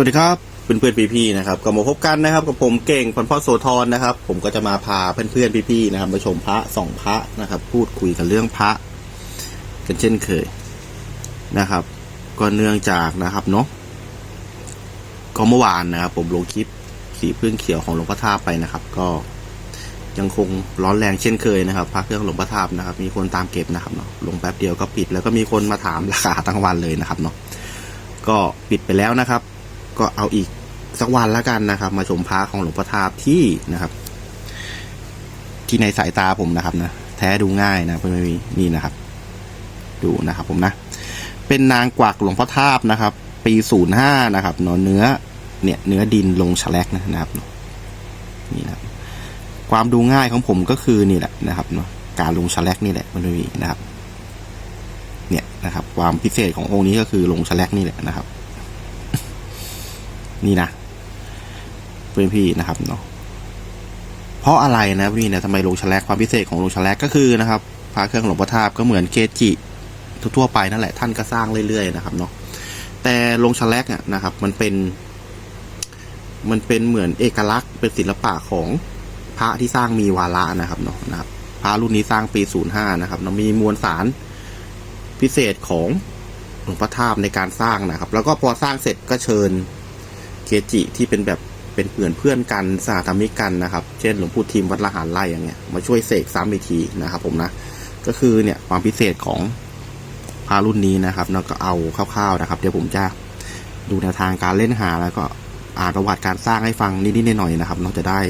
สวัสดีครับเพื่อนเพื่อนพี่ๆนะครับก็มาพบกันนะครับกับผมเก่งพันพ่อโสธรนะครับ ผมก็จะมาพาเพื่อนเพื่อนพี่ๆนะครับมาชมพระสองพระนะครับ พูดคุยกันเรื่องพระกันเช่นเคยนะครับ ก็เนื่องจากนะครับเนาะก็เมื่อวานนะครับ ผมลงคลิปสีพึ่งเขียวของหลวงพ่อทาไปนะครับ ก็ยังคงร้อนแรงเช่นเคยนะครับพระเครื่องหลวงพ่อทาบนะครับ มีคนตามเก็บนะครับเนาะลงแป๊บเดียวก็ปิดแล้วก็มีคนมาถามราคาทั้งวันเลยนะครับเนาะก็ปิดไปแล้วนะครับ ก็เอาอีกสักวันแล้วกันนะครับ มาชมพระของหลวงพ่อทาบที่นะครับ ที่ในสายตาผมนะครับนะแท้ดูง่ายนะเพื่อนไม่มีนี่นะครับ ดูนะครับ ผมนะ เป็นนางกวักหลวงพ่อทาบนะครับ ปีศูนย์ห้านะครับเนอะเนื้อ เนี่ยเนื้อดินลงฉลกนะครับนี่นะครับความดูง่ายของผมก็คือนี่แหละนะครับเนาะการลงฉลกนี่แหละเพื่อนไม่มีนะครับ เนี่ยนะครับ ความพิเศษขององค์นี้ก็คือลงฉลกนี่แหละนะครับ นี่นะเพื่อนพี่นะครับเนาะเพราะอะไรนะพี่เนะทำไมลงชแลกความพิเศษของลงชแลกก็คือนะครับพระเครื่องหลวงพ่อทาบก็เหมือนเกจิทั่วไปนั่นแหละท่านก็สร้างเรื่อยๆนะครับเนาะแต่ลงชแลกอะนะครับ มันเป็น มันเป็นเหมือนเอกลักษณ์เป็นศิลปะของพระที่สร้างมีวาระนะครับเนาะนะครับพระรุ่นนี้สร้างปี 05 นะครับเนาะมีมวลสารพิเศษของหลวงพ่อทาบในการสร้างนะครับ แล้วก็พอสร้างเสร็จก็เชิญ เกจิที่เป็นแบบเป็นเพื่อนเพื่อนกันสหธรรมิกกันนะครับ เช่นหลวงปู่ทีมวัดละหารไร่อย่างเงี้ยมาช่วยเสกซ้ำอีกทีนะครับ ผมนะก็คือเนี่ยความพิเศษของพารุ่นนี้นะครับแล้วก็เอาคร่าวๆนะครับ เดี๋ยวผมจะดูแนวทางการเล่นหาแล้วก็อ่านประวัติการสร้างให้ฟังนิดๆหน่อยๆนะครับ เราจะได้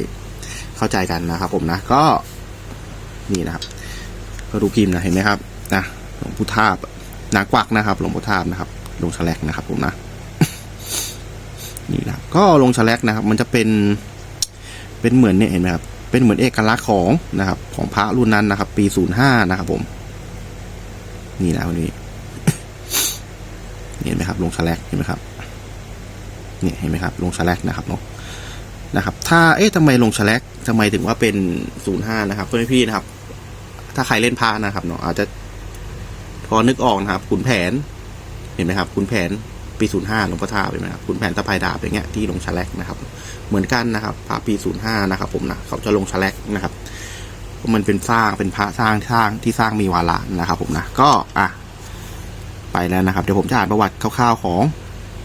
เข้าใจกันนะครับผมนะก็นี่นะครับ ก็ดูพิมพ์นะเห็นไหมครับนะหลวงปู่ทาบนางกวักนะครับ หลวงปู่ทาบนะครับหลวงแฉลกนะครับผมนะ ก็ลงแฉลกนะครับ มันจะเป็นเป็นเหมือนเนี่ยเห็นไหมครับเป็นเหมือนเอกลักษณ์ของนะครับของพระรุ่นนั้นนะครับ ปีศูนย์ห้านะครับ ผม นี่นะวันนี้เห็นไหมครับ ลงแฉลกเห็นไหมครับเนี่ยเห็นไหมครับ ลงแฉลกนะครับเนาะนะครับ ถ้าเอ๊ะทำไมลงแฉลกทำไมถึงว่าเป็นศูนย์ห้านะครับเพื่อนพี่นะครับ ถ้าใครเล่นพานะครับเนาะอาจจะพอนึกออกนะครับขุนแผน เห็นไหมครับขุนแผน ปี 05หลวงพ่อท่าเป็นไหมครับคุณแผนตะไพดาบอย่างเงี้ยที่ลงชะแลกนะครับ เหมือนกันนะครับพระปี 05นะครับผมนะเขาจะลงชะแลกนะครับมันเป็นสร้างเป็นพระสร้างสร้างที่สร้างมีวาระนะครับ ผมนะก็อะไปแล้วนะครับเดี๋ยวผมจะอ่านประวัติคร่าวๆของ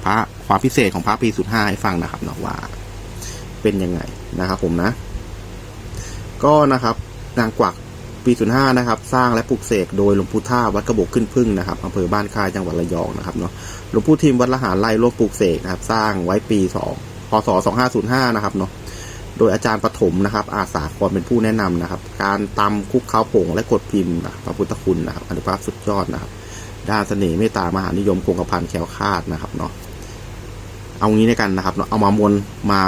พระความพิเศษของพระปี 05 ให้ฟังนะครับเนาะว่าเป็นยังไงนะครับ ผมนะ ก็นะครับ นางกวัก ปี 05 นะครับ สร้างและปลูกเสกโดยหลวงปู่ท่าวัดกระบอกขึ้นพึ่งนะครับอำเภอบ้านค่ายจังหวัดระยองนะครับเนาะหลวงปู่ทิมวัดละหารไร่ร่วมปลูกเสกนะครับ สร้างไว้ปีสองพศสองห้าศูนะครับเนาะโดยอาจารย์ปฐมนะครับ อาสาควรเป็นผู้แนะนำนะครับ การตำคุกข้าวผงและกดพิมพ์พระพุทธคุณนะครับอนุภาพสุดยอดนะครับ ด้านเสน่ห์เมตตามหานิยมคงกระพันแควคาดนะครับเนาะเอางี้ในกันนะครับเนาะเอามามวลมา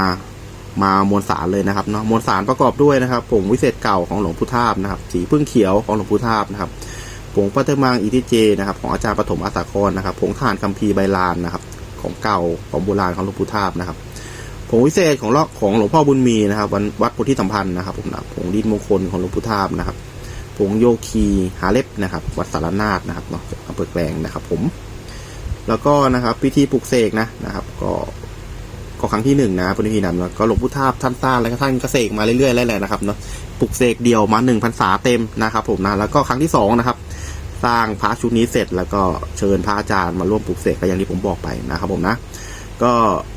มามวลสารเลยนะครับเนาะมวลสารประกอบด้วยนะครับผงวิเศษเก่าของหลวงปู่ทาบนะครับ สีพึ่งเขียวของหลวงปู่ทาบนะครับผงปัตเตอร์มังอีทิเจนะครับของอาจารย์ปฐมอาสาครนะครับผงถ่านคัมภีร์ใบลานนะครับ ของเก่าของโบราณของหลวงปู่ทาบนะครับผงวิเศษของลอกของหลวงพ่อบุญมีนะครับวันวัดโพธิสัมพันธ์นะครับผมนะผงดินมงคลของหลวงปู่ทาบนะครับผงโยคีหาเล็บนะครับ วัดสารนาฏนะครับเนาะอำเภอแกลงนะครับผม แล้วก็นะครับพิธีปลุกเสกนะนะครับ ก็ ก็ครั้งที่หนึ่งนะพุทธพีนำแล้วก็หลวงปู่ทาบท่านสร้างแล้วก็ท่านก็เสกมาเรื่อยๆแล้วแหละนะครับเนาะปลุกเสกเดียวมาหนึ่งพรรษาเต็มนะครับ ผมนะแล้วก็ครั้งที่สองนะครับ สร้างพระชุดนี้เสร็จแล้วก็เชิญพระอาจารย์มาร่วมปลูกเสกก็อย่างที่ผมบอกไปนะครับ ผมนะ ก็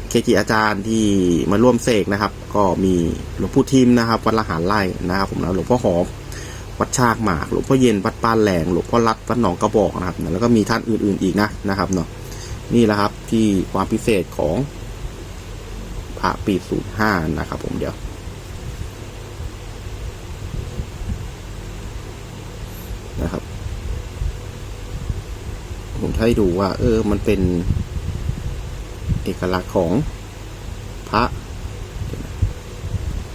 เคจิอาจารย์ที่มาร่วมเสกนะครับ ก็มีหลวงปู่ทิมนะครับ วัดละหารไร่นะครับ ผมนะหลวงพ่อหอมวัดชากหมากหลวงพ่อเย็นวัดป้านแหลงหลวงพ่อรัดวัดหนองกระบอกนะครับ แล้วก็มีท่านอื่นๆอีกนะนะครับเนาะนี่แหละครับที่ความพิเศษของ พระปีศูนย์ห้านะครับผมเดี๋ยว นะครับ ผมให้ดูว่า เออ มันเป็นเอกลักษณ์ของพระ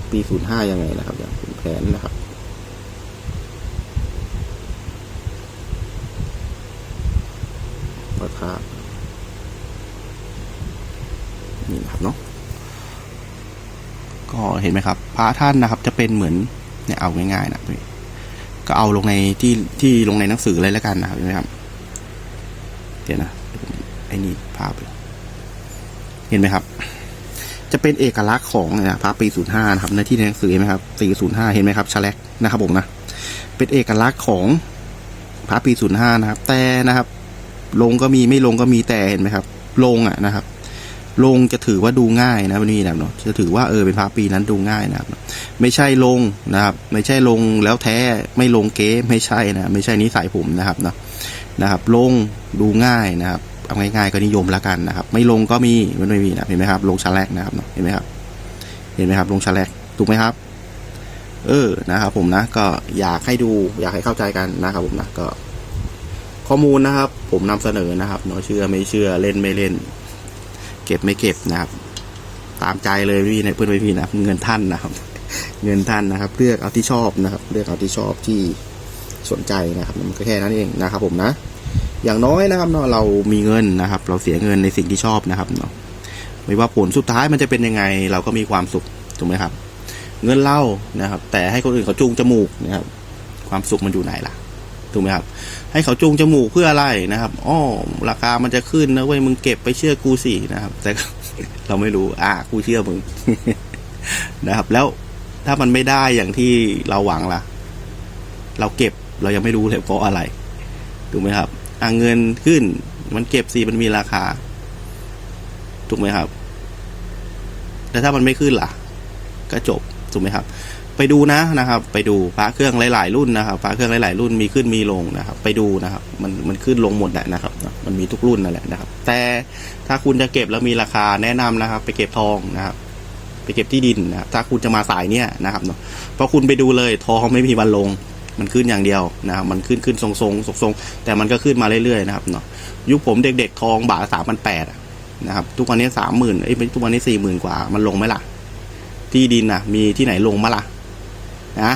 ปีศูนย์ห้ายังไงนะครับอย่างขุนแผนนะครับพระธาตุนี่นะครับเนาะ ก็เห็นไหมครับ พระท่านนะครับ จะเป็นเหมือนเนี่ยเอาง่ายๆนะก็เอาลงในที่ที่ลงในหนังสือเลยแล้วกันนะครับเห็นไหมครับ เดี๋ยวนะไอ้นี่ภาพเห็นไหมครับ จะเป็นเอกลักษณ์ของนะพระปี05นะครับในที่ในหนังสือเห็นไหมครับ405เห็นไหมครับชาแลกนะครับผมนะเป็นเอกลักษณ์ของพระปี05นะครับ แต่นะครับ ลงก็มีไม่ลงก็มีแต่เห็นไหมครับ ลงอะนะครับ ลงจะถือว่าดูง่ายนะวันนี้นะครับเนาะจะถือว่าเออเป็นพระปีนั้นดูง่ายนะครับ ไม่ใช่ลงนะครับ ไม่ใช่ลงแล้วแท้ไม่ลงเก๊ไม่ใช่นะไม่ใช่นิสัยผมนะครับเนาะนะครับ ลงดูง่ายนะครับเอาง่ายๆก็นิยมแล้วกันนะครับ ไม่ลงก็มีมันไม่มีนะเห็นไหมครับ ลงชาแลกนะครับเนาะเห็นไหมครับ เห็นไหมครับ ลงชาแลกถูกไหมครับ เออนะครับ ผมนะก็อยากให้ดูอยากให้เข้าใจกันนะครับ ผมนะก็ ข้อมูลนะครับ ผมนำเสนอนะครับเนาะเชื่อไม่เชื่อเล่นไม่เล่น เก็บไม่เก็บนะครับ ตามใจเลยพี่ในเพื่อนพี่นะเงินท่านนะครับ เงินท่านนะครับ เลือกเอาที่ชอบนะครับ เลือกเอาที่ชอบที่สนใจนะครับมันก็แค่นั้นเองนะครับ ผมนะ อย่างน้อยนะครับเนาะเรามีเงินนะครับ เราเสียเงินในสิ่งที่ชอบนะครับเนาะไม่ว่าผลสุดท้ายมันจะเป็นยังไง เราก็มีความสุขถูกไหมครับ เงินเล่านะครับ แต่ให้คนอื่นเขาจูงจมูกนะครับ ความสุขมันอยู่ไหนล่ะ ถูกไหมครับ ให้เขาจูงจมูกเพื่ออะไรนะครับอ้อราคามันจะขึ้นนะเว้ยมึงเก็บไปเชื่อกูสินะครับ แต่เราไม่รู้ อะกูเชื่อมึงนะครับ แล้วถ้ามันไม่ได้อย่างที่เราหวังล่ะ เราเก็บเรายังไม่รู้เลยเพราะอะไรถูกไหมครับอะเงินขึ้น มันเก็บสิมันมีราคาถูกไหมครับ แต่ถ้ามันไม่ขึ้นล่ะ ก็จบถูกไหมครับ ไปดูนะนะครับ ไปดูพระเครื่องหลาย ๆ รุ่นนะครับพระเครื่องหลาย ๆ รุ่นมีขึ้นมีลงนะครับ ไปดูนะครับ มันมันขึ้นลงหมดแหละนะครับ มันมีทุกรุ่นนั่นแหละนะครับ แต่ถ้าคุณจะเก็บแล้วมีราคาแนะนำนะครับ ไปเก็บทองนะครับ ไปเก็บที่ดินนะครับถ้าคุณจะมาสายเนี้ยนะครับเนาะเพราะคุณไปดูเลยทองไม่มีวันลงมันขึ้นอย่างเดียวนะครับมันขึ้นขึ้นทรงทรงทรงทรงแต่มันก็ขึ้นมาเรื่อยๆนะครับเนาะยุคผมเด็กๆทองบาทสามพันแปดนะครับ ทุกวันนี้สามหมื่นเอ้ทุกวันนี้สี่หมื่นกว่า มันลงไหมล่ะ ที่ดินน่ะมีที่ไหนลงมาล่ะ นะ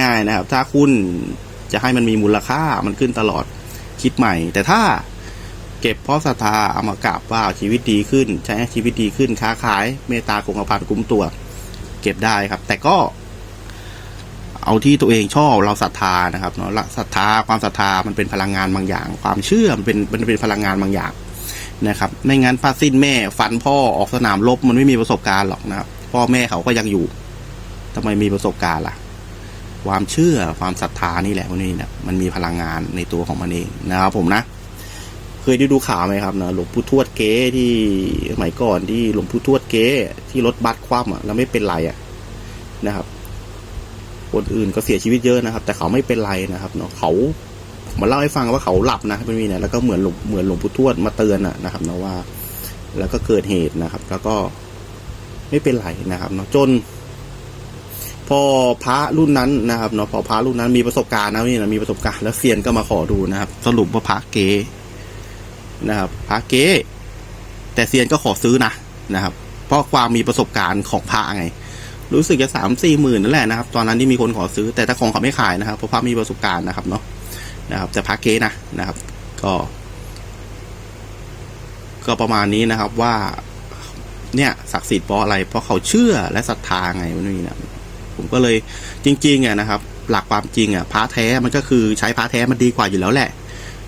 ง่ายๆนะครับ ถ้าคุณจะให้มันมีมูลค่ามันขึ้นตลอดคิดใหม่ แต่ถ้าเก็บเพราะศรัทธาเอามากราบว่าชีวิตดีขึ้น ใช้ชีวิตดีขึ้นค้าขายเมตตาคงกระพันคุ้มตัว เก็บได้ครับ แต่ก็ เอาที่ตัวเองชอบเราศรัทธานะครับเนาะศรัทธาความศรัทธามันเป็นพลังงานบางอย่าง ความเชื่อมันเป็นมันเป็นพลังงานบางอย่างนะครับไม่งั้นป้าสิ้นแม่ฟันพ่อออกสนามรบมันไม่มีประสบการณ์หรอกนะครับพ่อแม่เขาก็ยังอยู่ ทำไมมีประสบการณ์ล่ะ ความเชื่อความศรัทธานี่แหละพวกนี้เนี่ยมันมีพลังงานในตัวของมันเองนะครับผมนะ เคยได้ดูข่าวไหมครับนะหลวงปู่ทวดเก๊ที่สมัยก่อนที่หลวงปู่ทวดเก๊ที่รถบัสคว่ำอะแล้วไม่เป็นไรอะนะครับ คนอื่นก็เสียชีวิตเยอะนะครับ แต่เขาไม่เป็นไรนะครับเนาะเขามาเล่าให้ฟังว่าเขาหลับนะเป็นมีเนี่ยแล้วก็เหมือนหลวงเหมือนหลวงปู่ทวดมาเตือนอะนะครับนะว่า แล้วก็เกิดเหตุนะครับ แล้วก็ไม่เป็นไรนะครับเนาะจน พอพระรุ่นนั้นนะครับเนาะพอพระรุ่นนั้นมีประสบการณ์นะนี่นะมีประสบการณ์แล้วเซียนก็มาขอดูนะครับ สรุปว่าพระเกนะครับพระเกแต่เซียนก็ขอซื้อนะนะครับ เพราะความมีประสบการณ์ของพระไง รู้สึกจะสามสี่หมื่นนั่นแหละนะครับ ตอนนั้นที่มีคนขอซื้อแต่ถ้าของเขาไม่ขายนะครับเพราะพระมีประสบการณ์นะครับเนาะนะครับ แต่พระเก๊นะนะครับ ก็ ก็ประมาณนี้นะครับว่า เนี่ยศักดิ์สิทธิ์เพราะอะไร เพราะเขาเชื่อและศรัทธาไงวันนี้นะ ผมก็เลยจริงๆอะนะครับ หลักความจริงอะพระแท้มันก็คือใช้พระแท้มันดีกว่าอยู่แล้วแหละ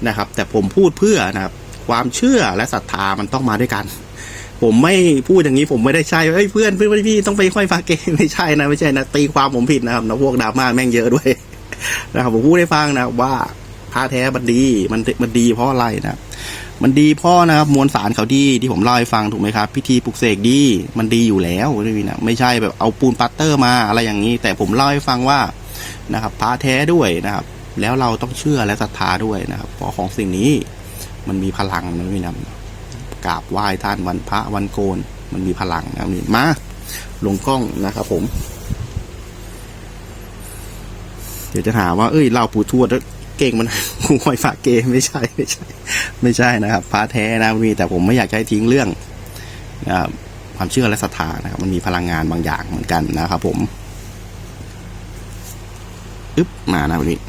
นะครับ แต่ผมพูดเพื่อนะครับ ความเชื่อและศรัทธามันต้องมาด้วยกัน ผมไม่พูดอย่างนี้ผมไม่ได้ใช่เอ้ยเพื่อนเพื่อนพี่ต้องไปค่อยฟาเกไม่ใช่นะไม่ใช่นะตีความผมผิดนะครับนะพวกดราม่าแม่งเยอะด้วยนะครับผมพูดให้ฟังนะว่าพระแท้มันดีมันมันดีเพราะอะไรนะ มันดีพราะนะครับ มวลสารเขาดีที่ผมเล่าให้ฟังถูกไหมครับ พิธีปลุกเสกดีมันดีอยู่แล้วนี่นะไม่ใช่แบบเอาปูนปัตเตอร์มาอะไรอย่างนี้ แต่ผมเล่าให้ฟังว่านะครับพระแท้ด้วยนะครับ แล้วเราต้องเชื่อและศรัทธาด้วยนะครับเพราะของสิ่งนี้มันมีพลังนะพี่นะกราบไหว้ท่านวันพระวันโกน มันมีพลังนะนี่มาลงกล้องนะครับผม เดี๋ยวจะถามว่าเอ้ยเราปูทวดแล้ว เก่งมันหูหอยฝากเกไม่ใช่ไม่ใช่ ไม่ใช่นะครับพระแท้นะมีแต่ผมไม่อยากให้ทิ้งเรื่องนะครับความเชื่อและศรัทธานะครับ มันมีพลังงานบางอย่างเหมือนกันนะครับ ผมอึ๊บมานะวันนี้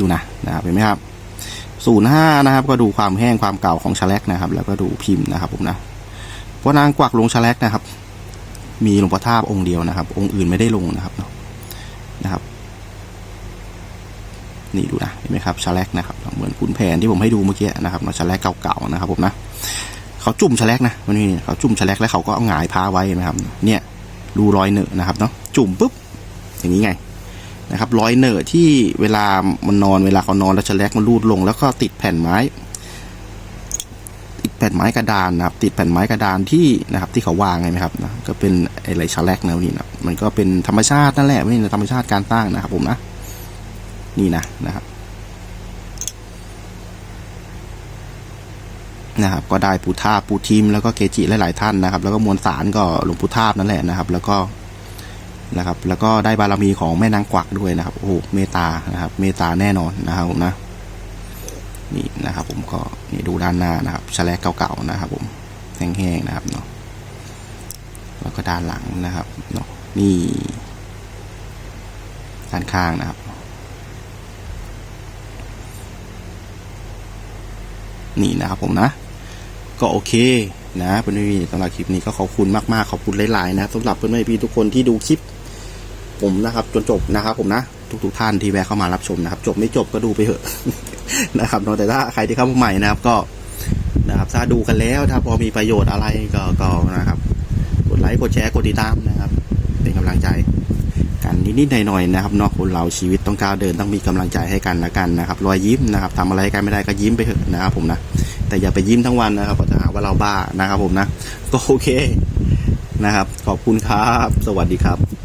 ดูนะนะครับเห็นไหมครับศูนย์ห้านะครับ ก็ดูความแห้งความเก่าของชาแลกนะครับ แล้วก็ดูพิมพ์นะครับ ผมนะพระนางกวักลงชาแลกนะครับ มีหลวงพ่อทาบองค์เดียวนะครับ องค์อื่นไม่ได้ลงนะครับเนาะนะครับ นี่ดูนะเห็นไหมครับชาแลกนะครับ เหมือนขุนแผนที่ผมให้ดูเมื่อกี้นะครับเนาะชาแลกเก่าๆนะครับผมนะเขาจุ่มชาแลกนะมันนี่เขาจุ่มชาแลกแล้วเขาก็เอาหงายพาไว้นไหมครับ เนี่ยรูรอยเนอะนะครับเนาะจุ่มปุ๊บอย่างนี้ไงนะครับรอยเนอะที่เวลามันนอนเวลาเขานอนแล้วชาแลกมันรูดลง แล้วก็ติดแผ่นไม้ แผ่นไม้กระดานนะครับ ติดแผ่นไม้กระดานที่นะครับ ที่เขาวางไงไหมครับนะก็เป็นไอไรชาแลกนะนี่นะมันก็เป็นธรรมชาตินั่นแหละไม่ใช่ธรรมชาติการตั้งนะครับ ผมนะนี่นะนะครับนะครับก็ได้ปูทาปูทิมแล้วก็เกจิหลาย ๆ ท่านนะครับ แล้วก็มวลสารก็หลวงปู่ทาบนั่นแหละนะครับ แล้วก็นะครับ แล้วก็ได้บารมีของแม่นางกวักด้วยนะครับโอ้โหเมตตานะครับ เมตตาแน่นอนนะครับผมนะ นี่นะครับผมก็นี่ดูด้านหน้านะครับชะแลกเก่าๆนะครับผมแห้งๆนะครับเนาะแล้วก็ด้านหลังนะครับเนาะนี่ด้านข้างนะครับนี่นะครับผมนะ ก็โอเคนะเพื่อนพี่สำหรับคลิปนี้ก็ขอบคุณมากๆขอบคุณหลายๆนะสำหรับเพื่อนพี่ทุกคนที่ดูคลิป ผมนะครับ จนจบนะครับ ผมนะทุกๆท่านที่แวะเข้ามารับชมนะครับ จบไม่จบก็ดูไปเถอะ นะครับเนาะแต่ถ้าใครที่เข้ามาใหม่นะครับก็นะครับถ้าดูกันแล้วถ้าพอมีประโยชน์อะไรก็ก็นะครับกดไลค์กดแชร์กดติดตามนะครับ เป็นกำลังใจกันนิดๆหน่อยๆนะครับเนาะคนเราชีวิตต้องก้าวเดินต้องมีกำลังใจให้กันละกันนะครับรอยยิ้มนะครับทำอะไรกันไม่ได้ก็ยิ้มไปเถอะนะครับผมนะแต่อย่าไปยิ้มทั้งวันนะครับเพราะจะหาว่าเราบ้านะครับผมนะก็โอเคนะครับ ขอบคุณครับ สวัสดีครับ